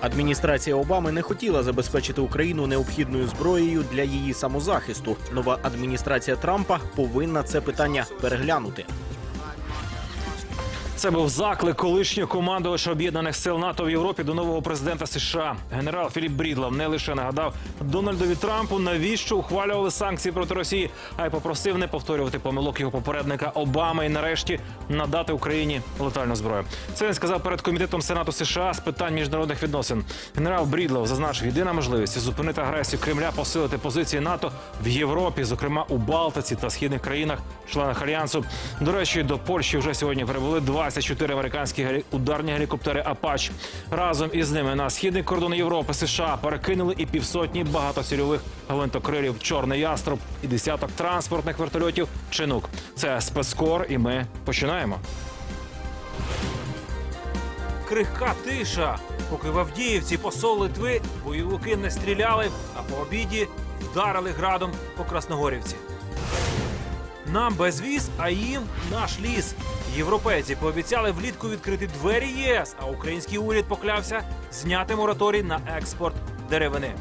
Адміністрація Обами не хотіла забезпечити Україну необхідною зброєю для її самозахисту. Нова адміністрація Трампа повинна це питання переглянути. Це був заклик колишнього командувача об'єднаних сил НАТО в Європі до нового президента США. Генерал Філіп Брідлов не лише нагадав Дональдові Трампу, навіщо ухвалювали санкції проти Росії, а й попросив не повторювати помилок його попередника Обами і нарешті надати Україні летальну зброю. Це він сказав перед комітетом Сенату США з питань міжнародних відносин. Генерал Брідлов зазначив, єдина можливість зупинити агресію Кремля, посилити позиції НАТО в Європі, зокрема у Балтиці та східних країнах, членах альянсу. До речі, до Польщі вже сьогодні прибули 24 американські ударні гелікоптери Апач. Разом із ними на східний кордон Європи США перекинули і півсотні багатоцільових гвинтокрилів Чорний яструб і десяток транспортних вертольотів Чинук. Це спецкор, і ми починаємо. Крихка тиша. Поки в Авдіївці посол Литви бойовики не стріляли, а по обіді вдарили градом по Красногорівці. Нам безвіз, а їм наш ліс. Європейці пообіцяли влітку відкрити двері ЄС, а український уряд поклявся зняти мораторій на експорт деревини.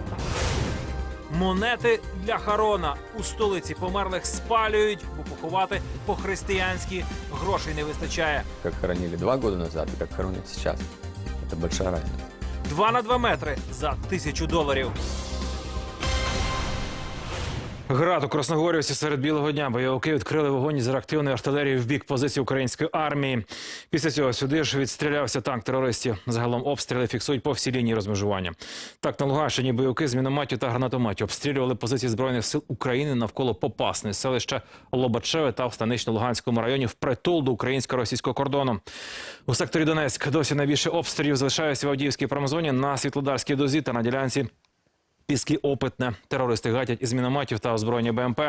Монети для Харона у столиці померлих спалюють, бо поховати по-християнськи грошей не вистачає. как хоронили два года назад и как хоронят сейчас. Это большая разница. Два на два метри за тисячу доларів. Град у Красногорівці серед білого дня бойовики відкрили вогонь із реактивної артилерії в бік позиції української армії. Після цього сюди ж відстрілявся танк терористів. Загалом обстріли фіксують по всій лінії розмежування. Так на Луганщині бойовики з мінометів та гранатометів обстрілювали позиції збройних сил України навколо Попасни, селища Лобачеве та в станично-Луганському районі впритул до українсько-російського кордону. У секторі Донецьк досі найбільше обстрілів залишається в Авдіївській промзоні на Світлодарській дозі та на ділянці Піски опитне. Терористи гатять із мінометів та озброєння БМП.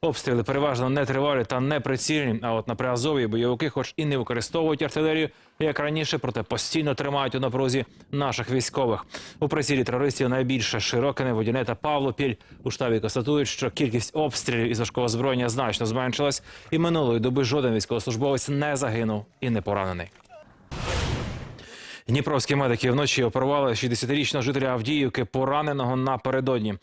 Обстріли переважно нетривалі та неприцільні. А от на Приазові бойовики, хоч і не використовують артилерію, як раніше, проте постійно тримають у напрузі наших військових. У прицілі терористів найбільше Широкине, Водяне та Павлопіль. У штабі констатують, що кількість обстрілів із важкого озброєння значно зменшилась, і минулої доби жоден військовослужбовець не загинув і не поранений. Дніпровські медики вночі оперували 60-річного жителя Авдіївки, пораненого напередодні.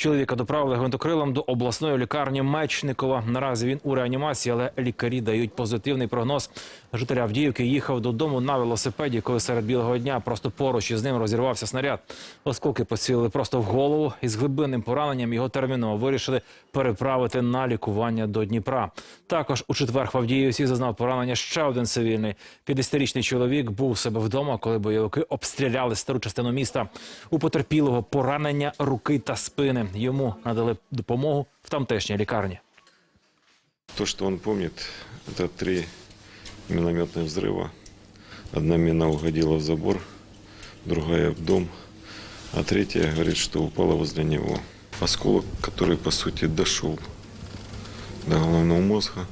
Чоловіка доправили гвинтокрилом до обласної лікарні Мечникова. Наразі він у реанімації, але лікарі дають позитивний прогноз. Житель Авдіївки їхав додому на велосипеді, коли серед білого дня просто поруч із ним розірвався снаряд. Осколки поцілили просто в голову і з глибинним пораненням його терміново вирішили переправити на лікування до Дніпра. Також у четвер в Авдіївці зазнав поранення ще один цивільний. 50-річний чоловік був у себе вдома, коли бойовики обстріляли стару частину міста. У потерпілого поранення руки та спини. Йому надали допомогу в тамтешній лікарні. То, что он помнит, это три минометных взрыва. Одна мина угодила в забор, другая в дом, а третья говорит, что упала возле него. Осколок, который, по сути, дошел до головного мозга.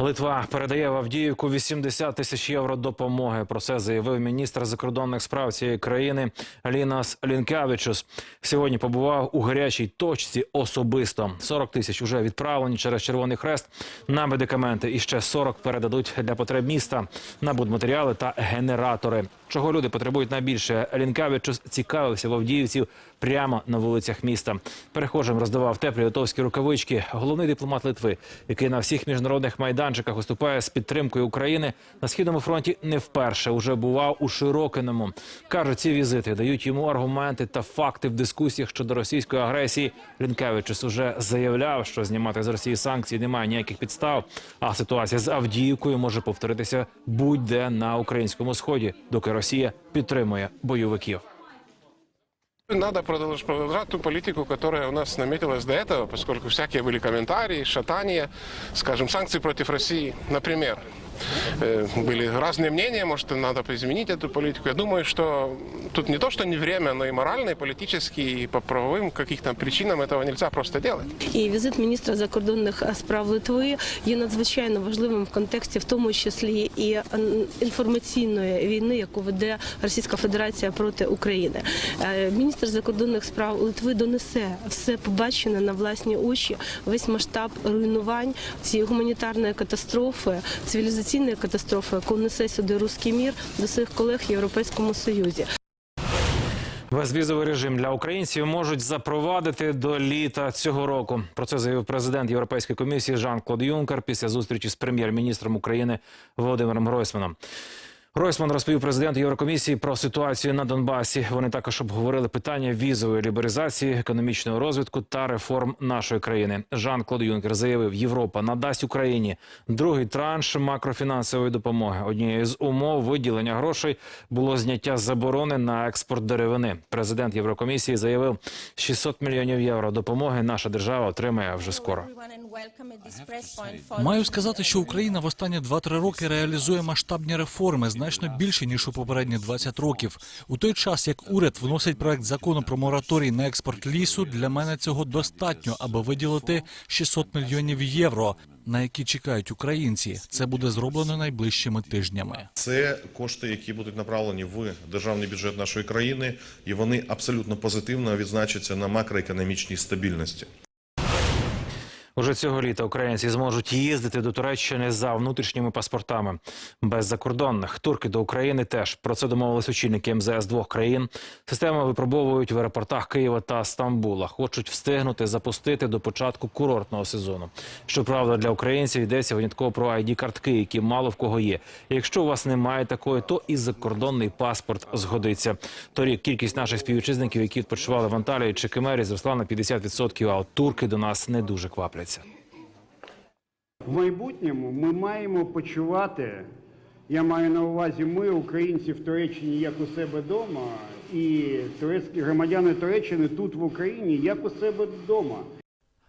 Литва передає в Авдіївку 80 тисяч євро допомоги. Про це заявив міністр закордонних справ цієї країни Лінас Лінкавічус. Сьогодні побував у гарячій точці особисто. 40 тисяч уже відправлені через Червоний Хрест на медикаменти. І ще 40 передадуть для потреб міста на будматеріали та генератори. Чого люди потребують найбільше? Лінкавічус цікавився в Авдіївців прямо на вулицях міста. Перехожим роздавав теплі литовські рукавички. Головний дипломат Литви, який на всіх міжнародних майданчиках виступає з підтримкою України на східному фронті, не вперше уже бував у Широкиному. каже, ці візити дають йому аргументи та факти в дискусіях щодо російської агресії. Лінкевичус уже заявляв, що знімати з Росії санкції немає ніяких підстав. А ситуація з Авдіївкою може повторитися будь-де на українському сході, доки Росія підтримує бойовиків. Надо продолж- продолжать ту политику, которая у нас наметилась до этого, поскольку всякие были комментарии, шатания, скажем, санкции против России, например. Э, Были разные мнения, может, надо изменить эту политику. Я думаю, что тут не то, что не время, но и морально, и политически, и по правовым каких-то причинам этого нельзя просто делать. І візит міністра закордонних е, справ Литви є надзвичайно важливим в контексті, в тому числі і е, інформаційної війни, яку веде Російська Федерація проти України. Е, Міністр закордонних справ Литви донесе все побачене на власні очі, весь масштаб руйнувань цієї гуманітарної катастрофи, цивілізаційної цивілізаційної катастрофи, яку несе сюди руський мір до своїх колег в Європейському Союзі. Безвізовий режим для українців можуть запровадити до літа цього року. Про це заявив президент Європейської комісії Жан-Клод Юнкер після зустрічі з прем'єр-міністром України Володимиром Гройсманом. Гройсман розповів президенту Єврокомісії про ситуацію на Донбасі. Вони також обговорили питання візової лібералізації, економічного розвитку та реформ нашої країни. Жан-Клод Юнкер заявив, Європа надасть Україні другий транш макрофінансової допомоги. Однією з умов виділення грошей було зняття заборони на експорт деревини. Президент Єврокомісії заявив, 600 мільйонів євро допомоги наша держава отримає вже скоро. Маю сказати, що Україна в останні 2-3 роки реалізує масштабні реформи значно більше ніж у попередні 20 років. У той час, як уряд вносить проект закону про мораторій на експорт лісу, для мене цього достатньо, аби виділити 600 мільйонів євро, на які чекають українці. Це буде зроблено найближчими тижнями. Це кошти, які будуть направлені в державний бюджет нашої країни, і вони абсолютно позитивно відзначаться на макроекономічній стабільності. Уже цього літа українці зможуть їздити до Туреччини за внутрішніми паспортами без закордонних. Турки до України теж про це домовились очільники МЗС двох країн. Систему випробовують в аеропортах Києва та Стамбула. Хочуть встигнути запустити до початку курортного сезону. Щоправда, для українців йдеться винятково про id картки, які мало в кого є. Якщо у вас немає такої, то і закордонний паспорт згодиться. Торік кількість наших співвітчизників, які відпочивали в Анталії чи Кемері, зросла на 50%, а от турки до нас не дуже квапляться. В майбутньому ми маємо почувати, я маю на увазі, ми, українці в Туреччині, як у себе вдома, і турецькі громадяни Туреччини тут в Україні, як у себе вдома.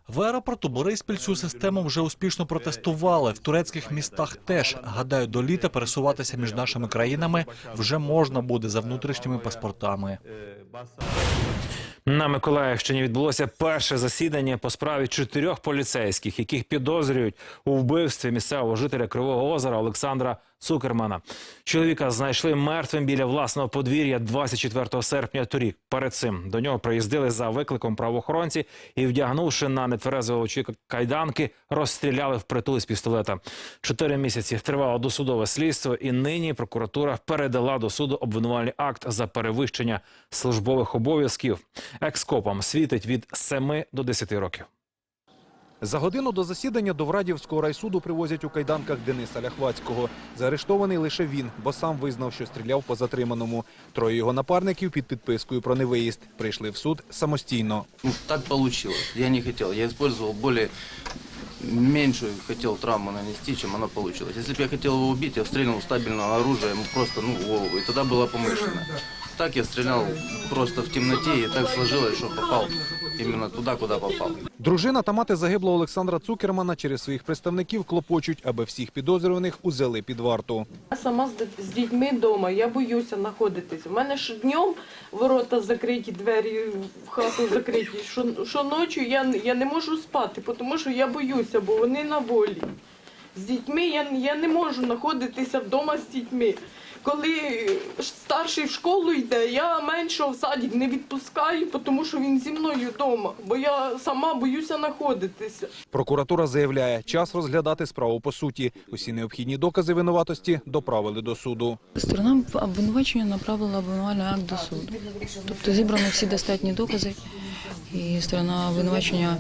В аеропорту Бориспіль цю систему вже успішно протестували. В турецьких містах теж гадаю, до літа пересуватися між нашими країнами вже можна буде за внутрішніми паспортами. На Миколаївщині відбулося перше засідання по справі чотирьох поліцейських, яких підозрюють у вбивстві місцевого жителя Кривого Озера Олександра Цукермана. Чоловіка знайшли мертвим біля власного подвір'я 24 серпня торік. Перед цим до нього приїздили за викликом правоохоронці і, вдягнувши на нетверезого чоловіка кайданки, розстріляли впритул з пістолета. Чотири місяці тривало досудове слідство, і нині прокуратура передала до суду обвинувальний акт за перевищення службових обов'язків. Екскопам світить від 7 до 10 років. За годину до засідання до Врадівського райсуду привозять у кайданках Дениса Ляхвацького. Заарештований лише він, бо сам визнав, що стріляв по затриманому. Троє його напарників під підпискою про невиїзд прийшли в суд самостійно. Ну, так получилось. Я не хотел. Я использовал более меньшую хотел травму нанести, чем она получилась. Если бы я хотел его убить, я стрельнул стабильного оружия ему просто ну, в голову, и тогда было помышленно. Так я стрелял просто в темноте, и так сложилось, что попал именно туда, куда попал. Дружина та мати загиблого Олександра Цукермана через своїх представників клопочуть, аби всіх підозрюваних узяли під варту. Я сама з, дітьми вдома, я боюся знаходитись. У мене ж днем ворота закриті, двері в хату закриті. Що, що ночі я, я не можу спати, тому що я боюся, бо вони на волі. З дітьми я, я не можу знаходитися вдома з дітьми. Коли старший в школу йде, я меншого в садик не відпускаю, тому що він зі мною вдома, бо я сама боюся знаходитися. Прокуратура заявляє, час розглядати справу по суті. Усі необхідні докази винуватості доправили до суду. Сторона обвинувачення направила обвинувальний акт до суду. Тобто зібрані всі достатні докази, і сторона обвинувачення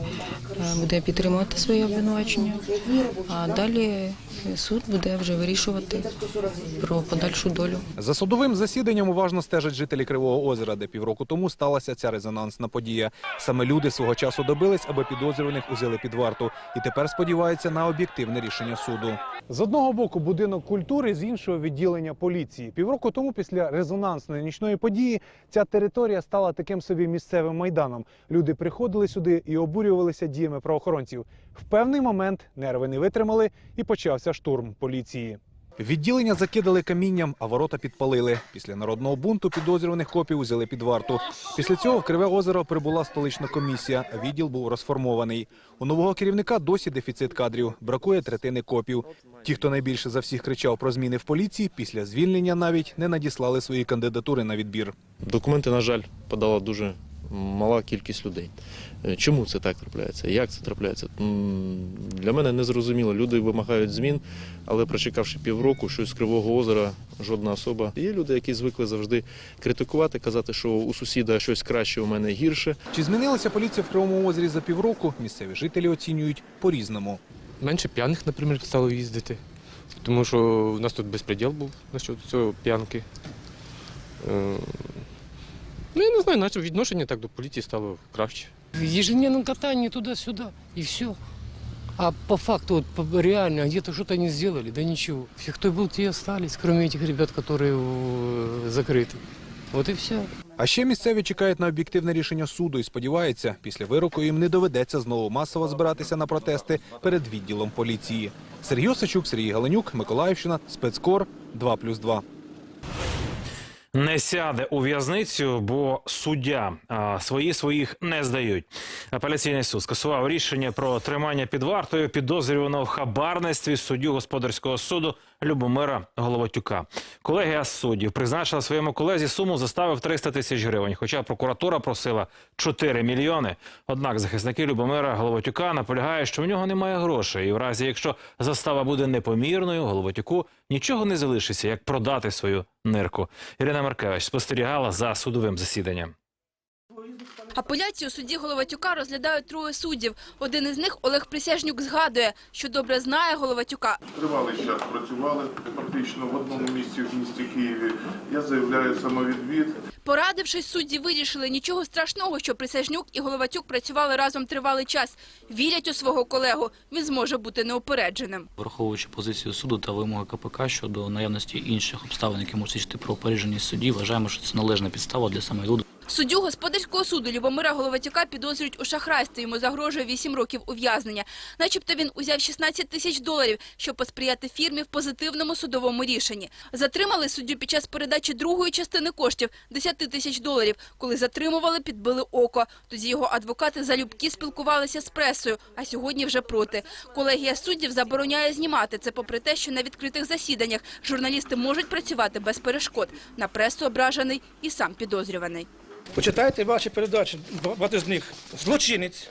е, буде підтримувати своє обвинувачення, а далі суд буде вже вирішувати про подальшу долю. За судовим засіданням уважно стежать жителі Кривого озера, де півроку тому сталася ця резонансна подія. Саме люди свого часу добились, аби підозрюваних узяли під варту, і тепер сподіваються на об'єктивне рішення суду. З одного боку будинок культури, з іншого відділення поліції. Півроку тому, після резонансної нічної події, ця територія стала таким собі місцевим майданом. Люди приходили сюди і обурювалися діями правоохоронців. В певний момент нерви не витримали і почався штурм поліції. Відділення закидали камінням, а ворота підпалили. Після народного бунту підозрюваних копів узяли під варту. Після цього в Криве озеро прибула столична комісія. Відділ був розформований. У нового керівника досі дефіцит кадрів. Бракує третини копів. Ті, хто найбільше за всіх кричав про зміни в поліції, після звільнення навіть не надіслали свої кандидатури на відбір. Документи, на жаль, подала дуже мала кількість людей. Е, Чому це так трапляється? Як це трапляється? Для мене не зрозуміло. Люди вимагають змін, але прочекавши півроку, щось з Кривого озера, жодна особа. Є люди, які звикли завжди критикувати, казати, що у сусіда щось краще, у мене гірше. Чи змінилася поліція в Кривому озері за півроку? Місцеві жителі оцінюють по-різному. Менше п'яних, наприклад, стало їздити. Тому що у нас тут безпреділ був насчет цього п'янки. Е, Ну, я не знаю, наче відношення так до поліції стало краще. ежедневном катании туда-сюда, и все. А по факту, вот, по- реально, где-то что-то они сделали, да ничего. Все, кто был, те и остались, кроме этих ребят, которые э, закрыты. Вот и все. А ще місцеві чекають на об'єктивне рішення суду і сподіваються, після вироку їм не доведеться знову масово збиратися на протести перед відділом поліції. Сергій Осачук, Сергій Галенюк, Миколаївщина, спецкор 2+,2. Не сяде у в'язницю, бо суддя а, свої своїх не здають. Апеляційний суд скасував рішення про тримання під вартою підозрюваного в хабарництві суддю господарського суду Любомира Головатюка. Колегія суддів призначила своєму колезі суму застави в 300 тисяч гривень. Хоча прокуратура просила 4 мільйони. Однак захисники Любомира Головатюка наполягають, що в нього немає грошей. І в разі, якщо застава буде непомірною, Головатюку нічого не залишиться, як продати свою нирку. Ірина Маркевич спостерігала за судовим засіданням. Апеляцію судді Головатюка розглядають троє суддів. Один із них Олег Присяжнюк згадує, що добре знає Головатюка. Тривалий час працювали практично в одному місці в місті Києві. Я заявляю самовідвід. Порадившись, судді вирішили нічого страшного, що Присяжнюк і Головатюк працювали разом тривалий час. Вірять у свого колегу, він зможе бути неупередженим. Враховуючи позицію суду та вимоги КПК щодо наявності інших обставин, які можуть свідчити про опередженість судді, вважаємо, що це належна підстава для самовіду. Суддю господарського суду Любомира Головатюка підозрюють у шахрайстві. Йому загрожує 8 років ув'язнення. Начебто він узяв 16 тисяч доларів, щоб посприяти фірмі в позитивному судовому рішенні. Затримали суддю під час передачі другої частини коштів – 10 тисяч доларів. Коли затримували, підбили око. Тоді його адвокати залюбки спілкувалися з пресою, а сьогодні вже проти. Колегія суддів забороняє знімати це попри те, що на відкритих засіданнях журналісти можуть працювати без перешкод. На пресу ображений і сам підозрюваний. Почитайте ваші передачі, багато з них. Злочинець.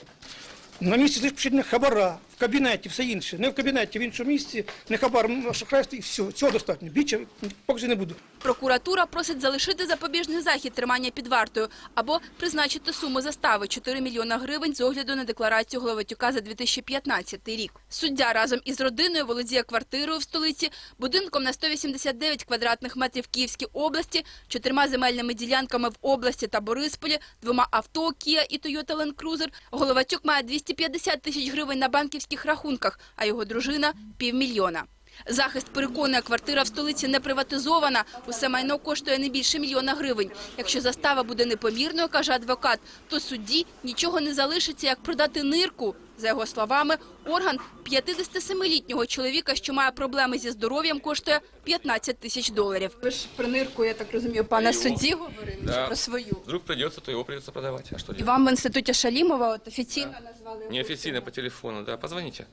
На місці злочинних хабара, кабінеті, все інше. Не в кабінеті, в іншому місці, не хабар, шахрайство і все. Цього достатньо. Більше поки не буду. Прокуратура просить залишити запобіжний захід тримання під вартою або призначити суму застави 4 мільйона гривень з огляду на декларацію Головатюка за 2015 рік. Суддя разом із родиною володіє квартирою в столиці, будинком на 189 квадратних метрів Київській області, чотирма земельними ділянками в області та Борисполі, двома авто Kia і Toyota Land Cruiser. Головатюк має 250 тисяч гривень на банківських рахунках, а його дружина – півмільйона. Захист переконує, квартира в столиці не приватизована. Усе майно коштує не більше мільйона гривень. Якщо застава буде непомірною, каже адвокат, то судді нічого не залишиться, як продати нирку. За його словами, орган 57-літнього чоловіка, що має проблеми зі здоров'ям, коштує 15 тисяч доларів. Ви ж про нирку, я так розумію, пане судді говорили Да. про свою. Вдруг прийдеться, то його придется продавать. А І вам в інституті Шалімова от офіційно назвали. Неофициально по телефону, да, позвоните.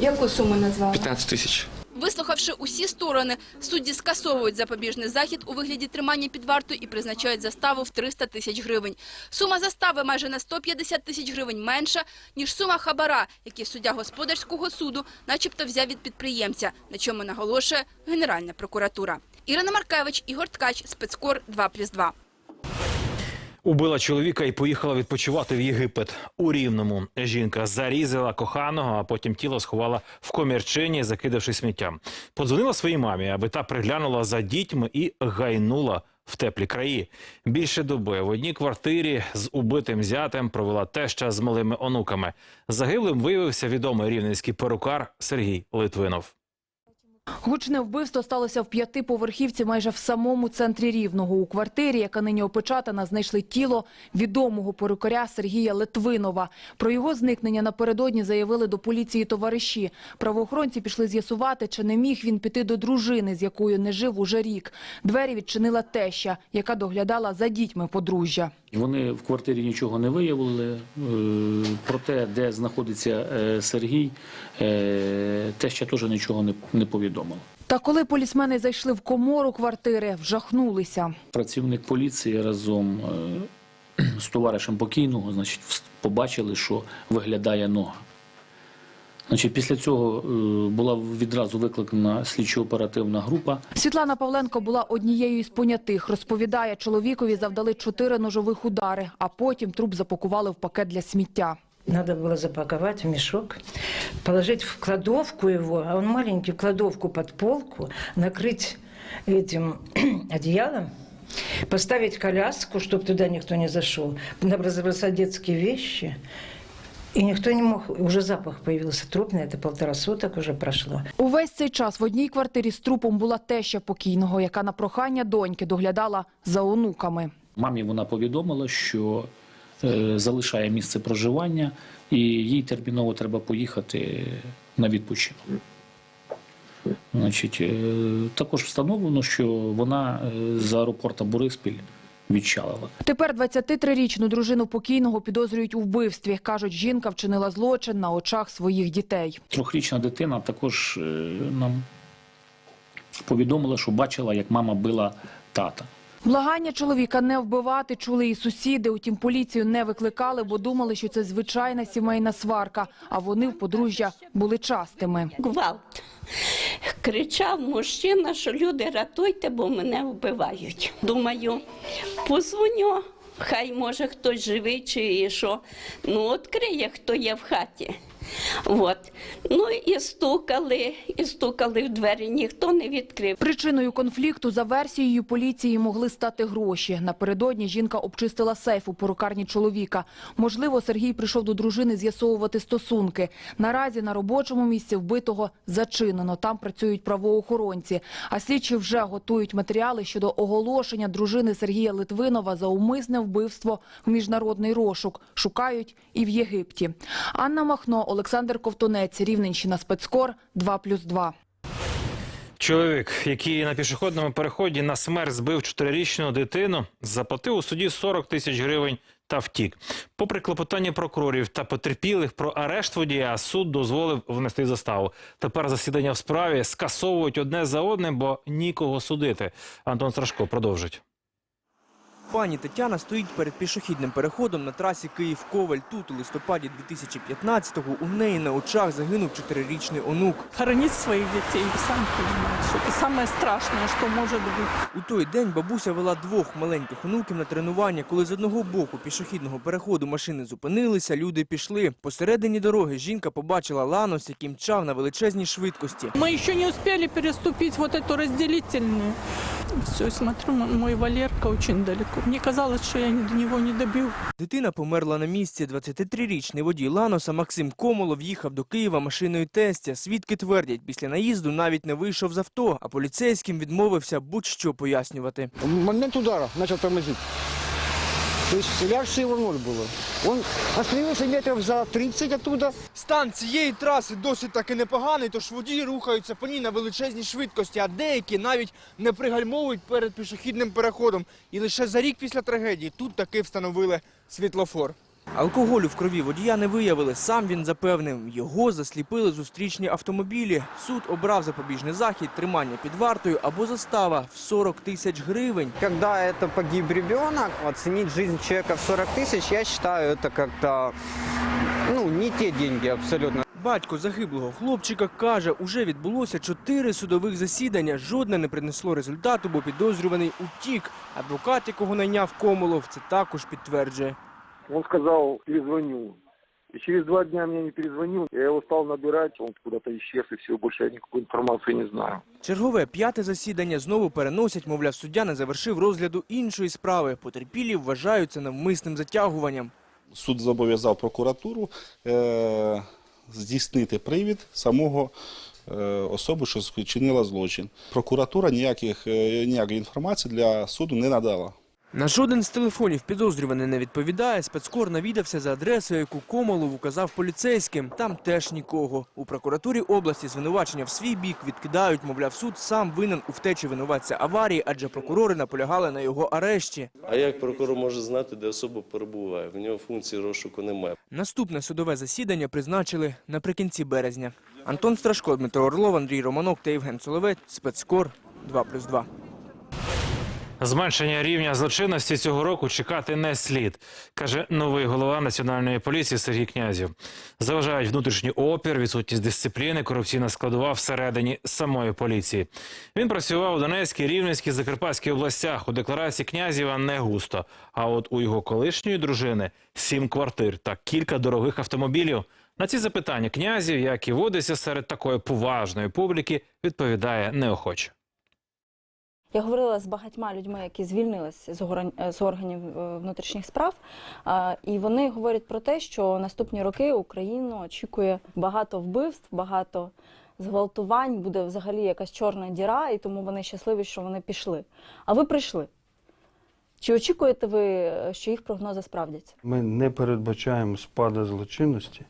Яку суму назвали? 15 тысяч. Вислухавши усі сторони, судді скасовують запобіжний захід у вигляді тримання під вартою і призначають заставу в 300 тисяч гривень. Сума застави майже на 150 тисяч гривень менша, ніж сума хабара, який суддя господарського суду начебто взяв від підприємця, на чому наголошує Генеральна прокуратура. Ірина Маркевич, Ігор Ткач, спецкор 2+,2. Убила чоловіка і поїхала відпочивати в Єгипет. У Рівному жінка зарізала коханого, а потім тіло сховала в комірчині, закидавши сміттям. Подзвонила своїй мамі, аби та приглянула за дітьми і гайнула в теплі краї. Більше доби в одній квартирі з убитим зятем провела теща з малими онуками. Загиблим виявився відомий рівненський перукар Сергій Литвинов. Гучне вбивство сталося в п'ятиповерхівці майже в самому центрі Рівного. У квартирі, яка нині опечатана, знайшли тіло відомого перукаря Сергія Литвинова. Про його зникнення напередодні заявили до поліції товариші. Правоохоронці пішли з'ясувати, чи не міг він піти до дружини, з якою не жив уже рік. Двері відчинила теща, яка доглядала за дітьми подружжя. Вони в квартирі нічого не виявили. Е, Про те, де знаходиться е, Сергій, е, те ще теж нічого не, не повідомив. Та коли полісмени зайшли в комору квартири, вжахнулися. Працівник поліції разом е, з товаришем покійного, значить, побачили, що виглядає нога. Значить, після цього е, була відразу викликана слідчо-оперативна група. Світлана Павленко була однією із понятих. Розповідає, чоловікові завдали чотири ножових удари, а потім труп запакували в пакет для сміття. Надо было запаковать в мешок, положить в кладовку его, а он маленький, в кладовку под полку, накрыть этим одеялом, поставить коляску, чтобы туда никто не зашел, набросать детские вещи. И никто не мог, уже запах появился трупный, это полтора суток уже прошло. Увесь цей час в одній квартирі з трупом була теща покійного, яка на прохання доньки доглядала за онуками. Мамі вона повідомила, що е, залишає місце проживання і їй терміново треба поїхати на відпочинок. Значить, е, також встановлено, що вона е, з аеропорта Бориспіль відчалила. Тепер 23-річну дружину покійного підозрюють у вбивстві. Кажуть, жінка вчинила злочин на очах своїх дітей. Трьохрічна дитина також е, нам повідомила, що бачила, як мама била тата. Благання чоловіка не вбивати чули і сусіди. Утім, поліцію не викликали, бо думали, що це звичайна сімейна сварка. А вони в подружжя були частими. Гвалт. Кричав мужчина, що люди рятуйте, бо мене вбивають. Думаю, позвоню, хай може хтось живий чи що. Ну, відкриє, хто є в хаті. От. Ну і стукали, і стукали в двері, ніхто не відкрив. Причиною конфлікту за версією поліції могли стати гроші. Напередодні жінка обчистила сейф у порукарні чоловіка. Можливо, Сергій прийшов до дружини з'ясовувати стосунки. Наразі на робочому місці вбитого зачинено. Там працюють правоохоронці. А слідчі вже готують матеріали щодо оголошення дружини Сергія Литвинова за умисне вбивство в міжнародний розшук. Шукають і в Єгипті. Анна Махно, Олександр Ковтунець, Рівненщина, спецкор 2+,2. Чоловік, який на пішохідному переході на смерть збив чотирирічну дитину, заплатив у суді 40 тисяч гривень та втік. Попри клопотання прокурорів та потерпілих про арешт водія, суд дозволив внести заставу. Тепер засідання в справі скасовують одне за одним, бо нікого судити. Антон Страшко продовжить. Пані Тетяна стоїть перед пішохідним переходом на трасі Київ-Коваль. Тут у листопаді 2015-го у неї на очах загинув чотирирічний онук. Хоронить своих детей, вы сами понимаете, что это самое страшное, что может быть. У той день бабуся вела двох маленьких онуків на тренування. Коли з одного боку пішохідного переходу машини зупинилися, люди пішли. Посередині дороги жінка побачила ланос, який мчав на величезній швидкості. Мы еще не успели переступить вот эту разделительную. Все, смотрю, м- мой Валерка очень далеко. Мне казали, що я ни- до нього не добив. Дитина померла на місці. 23-річний водій Ланоса Максим Комолов їхав до Києва машиною тестя. Свідки твердять, після наїзду навіть не вийшов з авто, а поліцейським відмовився будь-що пояснювати. Момент удара почав тормозить. То есть реакции его ноль было. Он остановился метров за 30 оттуда. Стан цієї траси досить таки непоганий, тож водії рухаються по ній на величезній швидкості, а деякі навіть не пригальмовують перед пішохідним переходом. І лише за рік після трагедії тут таки встановили світлофор. Алкоголю в крові водія не виявили. Сам він запевнив, його засліпили зустрічні автомобілі. Суд обрав запобіжний захід, тримання під вартою або застава в 40 тисяч гривень. Когда это погиб ребенок, оценить жизнь человека в 40 тысяч, я считаю, это как-то, ну, не те деньги абсолютно. Батько загиблого хлопчика каже, уже відбулося чотири судових засідання. Жодне не принесло результату, бо підозрюваний утік. Адвокат, якого найняв Комолов, це також підтверджує. Он сказал, перезвоню. И через два дня мне не перезвонил. Я его стал набирать, он куда-то исчез, и все, больше я никакой информации не знаю. Чергове п'яте засідання знову переносять, мовляв, суддя не завершив розгляду іншої справи. Потерпілі вважають це навмисним затягуванням. Суд зобов'язав прокуратуру е, здійснити привід самого е, особи, що вчинила злочин. Прокуратура ніяких, е, ніякої інформації для суду не надала. На жоден з телефонів підозрюваний не відповідає. Спецкор навідався за адресою, яку Комолов указав поліцейським. Там теж нікого. У прокуратурі області звинувачення в свій бік відкидають. Мовляв, суд сам винен у втечі винуватця аварії, адже прокурори наполягали на його арешті. А як прокурор може знати, де особа перебуває? В нього функції розшуку немає. Наступне судове засідання призначили наприкінці березня. Антон Страшко, Дмитро Орлов, Андрій Романок та Євген Соловець. Спецкор 2+,2. Зменшення рівня злочинності цього року чекати не слід, каже новий голова національної поліції Сергій Князів. Заважають внутрішній опір, відсутність дисципліни, корупційна складова всередині самої поліції. Він працював у Донецькій, Рівненській, Закарпатській областях. У декларації Князєва не густо. А от у його колишньої дружини сім квартир та кілька дорогих автомобілів. На ці запитання князів, як і водиться серед такої поважної публіки, відповідає неохоче. Я говорила з багатьма людьми, які звільнилися з орган- з органів е, внутрішніх справ, і вони говорять про те, що наступні роки Україну очікує багато вбивств, багато зґвалтувань, буде взагалі якась чорна діра, і тому вони щасливі, що вони пішли. А ви прийшли. Чи очікуєте ви, е, що їх прогнози справдяться? Ми не передбачаємо спаду злочинності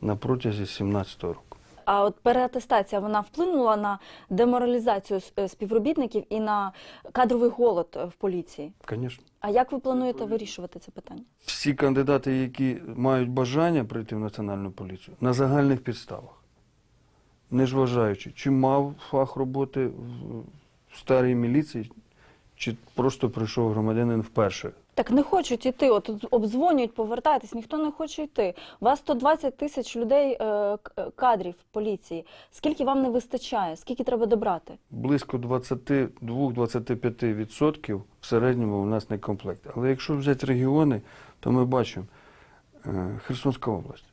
на протязі 2017 року. А от переатестація вона вплинула на деморалізацію е, співробітників і на кадровий голод е, в поліції. Звісно. А як ви плануєте вирішувати це питання? Всі кандидати, які мають бажання прийти в національну поліцію, на загальних підставах, не зважаючи, чи мав фах роботи в в старій міліції, чи просто прийшов громадянин вперше. Так не хочуть йти. От обдзвонюють, повертайтесь, ніхто не хоче йти. У вас 120 тисяч людей е, е, кадрів поліції. Скільки вам не вистачає? Скільки треба добрати? Близько 22-25% в середньому у нас не комплект. Але якщо взяти регіони, то ми бачимо е, Херсонська область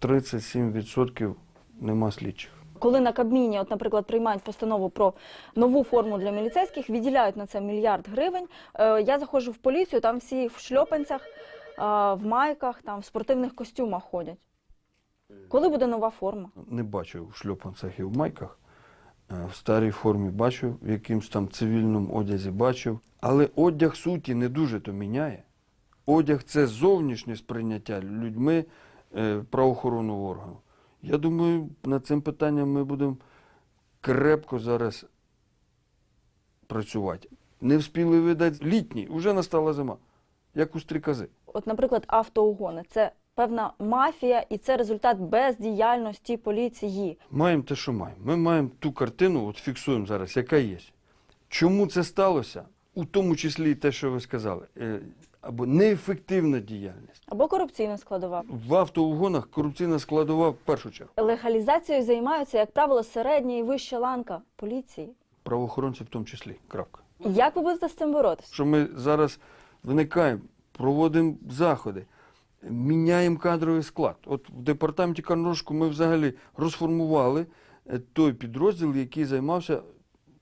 37% нема слідчих. Коли на Кабміні, от, наприклад, приймають постанову про нову форму для міліцейських, виділяють на це мільярд гривень. Е, я заходжу в поліцію, там всі в шльопанцях, е, в майках, там в спортивних костюмах ходять. Коли буде нова форма? Не бачу в шльопанцях і в майках. Е, В старій формі бачу, в якимсь там цивільному одязі бачив. Але одяг суті не дуже то міняє. Одяг це зовнішнє сприйняття людьми правоохоронного органу. Я думаю, над цим питанням ми будемо крепко зараз працювати. Не вспіли видати літній, вже настала зима, як у стрікази. От, наприклад, автоугони це певна мафія, і це результат бездіяльності поліції. Маємо те, що маємо. Ми маємо ту картину, от фіксуємо зараз, яка є. Чому це сталося? У тому числі і те, що ви сказали, е, або неефективна діяльність. Або корупційна складова. В автоугонах корупційна складова в першу чергу. Легалізацією займаються, як правило, середня і вища ланка поліції. Правоохоронці в тому числі. Крапка. Як ви будете з цим боротися? Що ми зараз виникаємо, проводимо заходи, міняємо кадровий склад. От в департаменті Карношку ми взагалі розформували е, той підрозділ, який займався,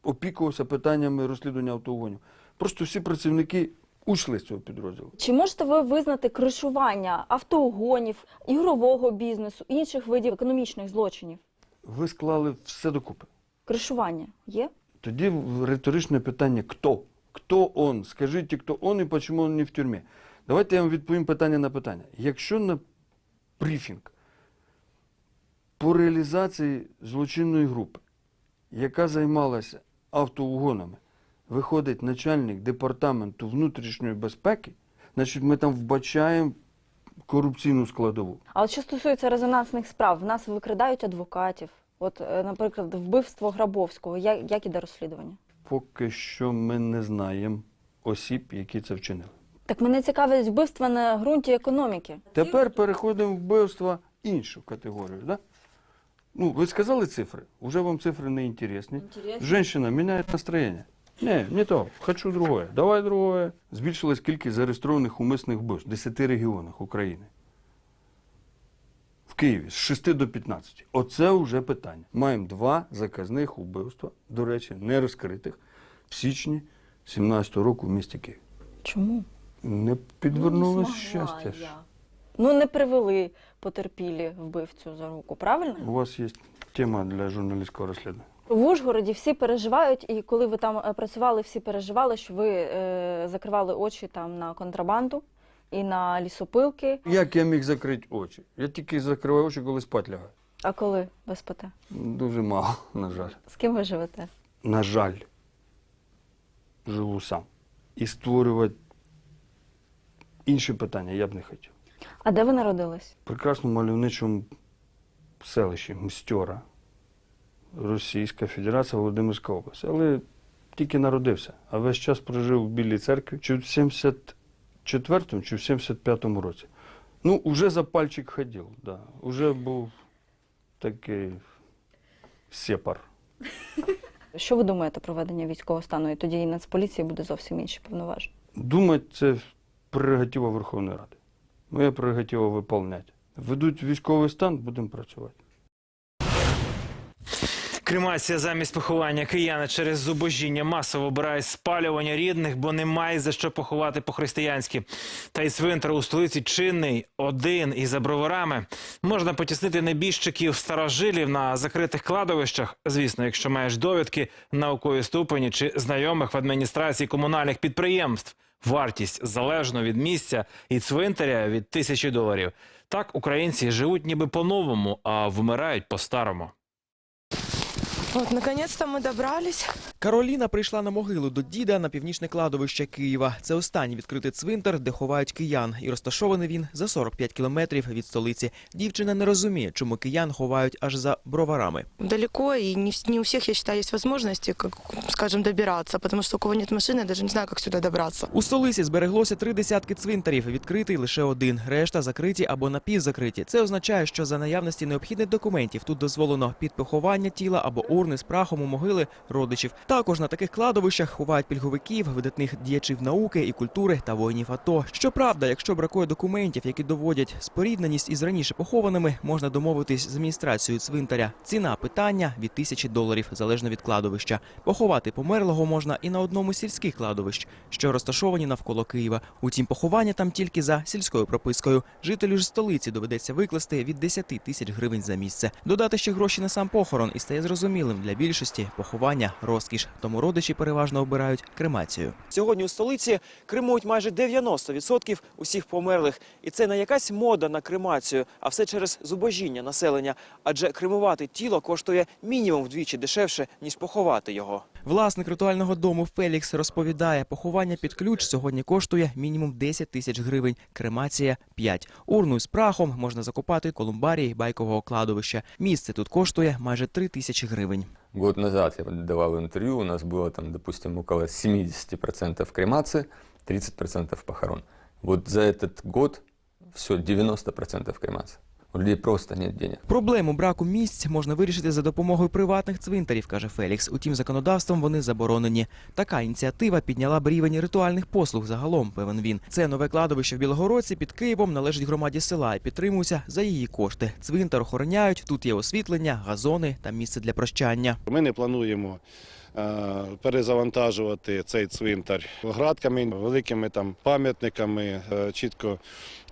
опікувався питаннями розслідування автоугонів. Просто всі працівники ушли з цього підрозділу. Чи можете ви визнати кришування автоугонів, ігрового бізнесу, інших видів економічних злочинів? Ви склали все докупи. Кришування є? Тоді риторичне питання «Хто?» Хто он? Скажіть, хто он і чому він не в тюрмі? Давайте я вам відповім питання на питання. Якщо на брифінг по реалізації злочинної групи, яка займалася автоугонами, виходить начальник департаменту внутрішньої безпеки, значить ми там вбачаємо корупційну складову. А от що стосується резонансних справ, в нас викрадають адвокатів. От, е, наприклад, вбивство Грабовського. Як, як іде розслідування? Поки що ми не знаємо осіб, які це вчинили. Так мене цікавить вбивство на ґрунті економіки. Тепер переходимо в вбивства іншу категорію. Да? Ну, ви сказали цифри, уже вам цифри не інтересні. Женщина міняє настроєння. Не, не то, хочу другое. Давай другое. Збільшилась кількість зареєстрованих умисних вбивств в 10 регіонах України. В Києві з 6 до 15. Оце вже питання. Маємо два заказних убивства, до речі, не розкритих в січні 17 року в місті Києві. Чому? Не підвернулось Ну, не змогла щастя. ж. Ну не привели потерпілі вбивцю за руку, правильно? У вас є тема для журналістського розслідування. В Ужгороді всі переживають, і коли ви там е, працювали, всі переживали, що ви е, закривали очі там на контрабанду і на лісопилки. Як я міг закрити очі? Я тільки закриваю очі, коли спать лягаю. А коли ви спите? Дуже мало, на жаль. З ким ви живете? На жаль, живу сам. І створювати інші питання я б не хотів. А де ви народились? В прекрасному мальовничому селищі Мстьора, Російська Федерація, Володимирська область. Але тільки народився, а весь час прожив в Білій церкві, чи в 74-му, чи в 75-му році. Ну, уже за пальчик ходив, да. Уже був такий сепар. Що ви думаєте про введення військового стану? І тоді і Нацполіції буде зовсім інші повноваження. Думать, це прерогатива Верховної Ради. Моя прерогатива виповняти. Ведуть військовий стан, будемо працювати. Кремація замість поховання кияни через зубожіння масово обирають спалювання рідних, бо немає за що поховати по-християнськи. Та й цвинтар у столиці чинний, один і за броварами. Можна потіснити небіжчиків старожилів на закритих кладовищах. Звісно, якщо маєш довідки, наукові ступені чи знайомих в адміністрації комунальних підприємств. Вартість залежно від місця і цвинтаря від тисячі доларів. Так українці живуть ніби по-новому, а вмирають по-старому. Вот, наконец-то мы добрались. Кароліна прийшла на могилу до діда на північне кладовище Києва. Це останній відкритий цвинтар, де ховають киян, і розташований він за 45 кілометрів від столиці. Дівчина не розуміє, чому киян ховають аж за броварами. Далеко, и не, не у всех, я считаю, есть возможности, как, скажем, добираться, потому что у кого машины, я даже не знаю, как сюда добраться. У столиці збереглося три десятки цвинтарів. Відкритий лише один. Решта закриті або напівзакриті. Це означає, що за наявності необхідних документів тут дозволено підпоховання тіла або урни з прахом у могили родичів. Також на таких кладовищах ховають пільговиків, видатних діячів науки і культури та воїнів АТО. Щоправда, якщо бракує документів, які доводять спорідненість із раніше похованими, можна домовитись з адміністрацією цвинтаря. Ціна питання від тисячі доларів залежно від кладовища. Поховати померлого можна і на одному з сільських кладовищ, що розташовані навколо Києва. Утім, поховання там тільки за сільською пропискою. Жителю ж столиці доведеться викласти від 10 тисяч гривень за місце. Додати ще гроші на сам похорон і стає зрозумілим для більшості поховання розкіш. Тому родичі переважно обирають кремацію. Сьогодні у столиці кремують майже 90% усіх померлих, і це не якась мода на кремацію, а все через зубожіння населення. Адже кремувати тіло коштує мінімум вдвічі дешевше ніж поховати його. Власник ритуального дому Фелікс розповідає, поховання під ключ сьогодні коштує мінімум 10 тисяч гривень, кремація 5. Урну з прахом можна закопати в колумбарії байкового кладовища. Місце тут коштує майже 3 тисячі гривень. Год назад я давал интервью, у нас было там, допустим, около 70% кремации, 30% похорон. Вот за этот год все, 90% кремации. У людей просто нет денег. Проблему браку місць можна вирішити за допомогою приватних цвинтарів, каже Фелікс. Утім, законодавством вони заборонені. Така ініціатива підняла б рівень ритуальних послуг загалом, певен він. Це нове кладовище в Білогородці під Києвом належить громаді села і підтримується за її кошти. Цвинтар охороняють, тут є освітлення, газони та місце для прощання. Ми не плануємо перезавантажувати цей цвинтар градками, великими там пам'ятниками, е, чітко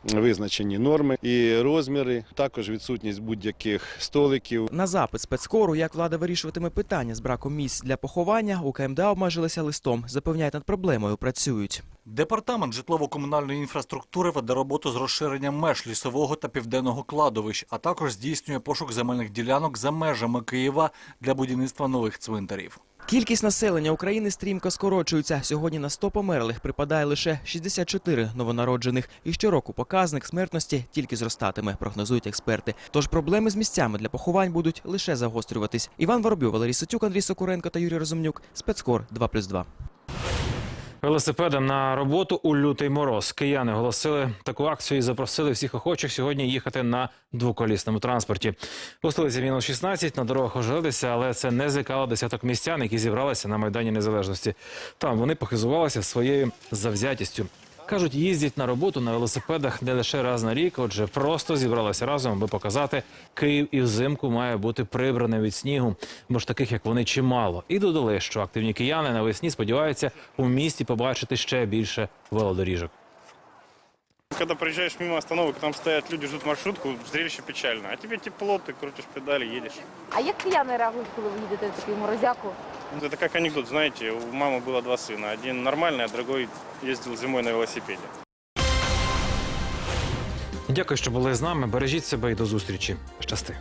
визначені норми і розміри, також відсутність будь-яких столиків. На запит спецкору, як влада вирішуватиме питання з браком місць для поховання, у КМДА обмежилися листом. Запевняють, над проблемою працюють. Департамент житлово-комунальної інфраструктури веде роботу з розширенням меж лісового та південного кладовищ, а також здійснює пошук земельних ділянок за межами Києва для будівництва нових цвинтарів. Кількість населення України стрімко скорочується. Сьогодні на 100 померлих припадає лише 64 новонароджених. І щороку показник смертності тільки зростатиме, прогнозують експерти. Тож проблеми з місцями для поховань будуть лише загострюватись. Іван Воробйов, Валерій Сотюк, Андрій Сокуренко та Юрій Розумнюк. Спецкор 2+,2. Велосипедом на роботу у лютий мороз. Кияни оголосили таку акцію і запросили всіх охочих сьогодні їхати на двоколісному транспорті. У столиці мінус 16, на дорогах ожеледиться, але це не злякало десяток містян, які зібралися на Майдані Незалежності. Там вони похизувалися своєю завзятістю. Кажуть, їздять на роботу на велосипедах не лише раз на рік, отже, просто зібралися разом, аби показати, Київ і взимку має бути прибраний від снігу, бо ж таких, як вони, чимало. І додали, що активні кияни навесні сподіваються у місті побачити ще більше велодоріжок. Когда проезжаешь мимо остановок, там стоят люди, ждут маршрутку, зрелище печальное. А тебе тепло, ты крутишь педали, едешь. А як кияни реагують, коли ви їдете в такий морозяку? Это как анекдот, знаете, у мамы было два сына. Один нормальный, а другой ездил зимой на велосипеде. Дякую, що були з нами. Бережіть себе і до зустрічі. Щасти.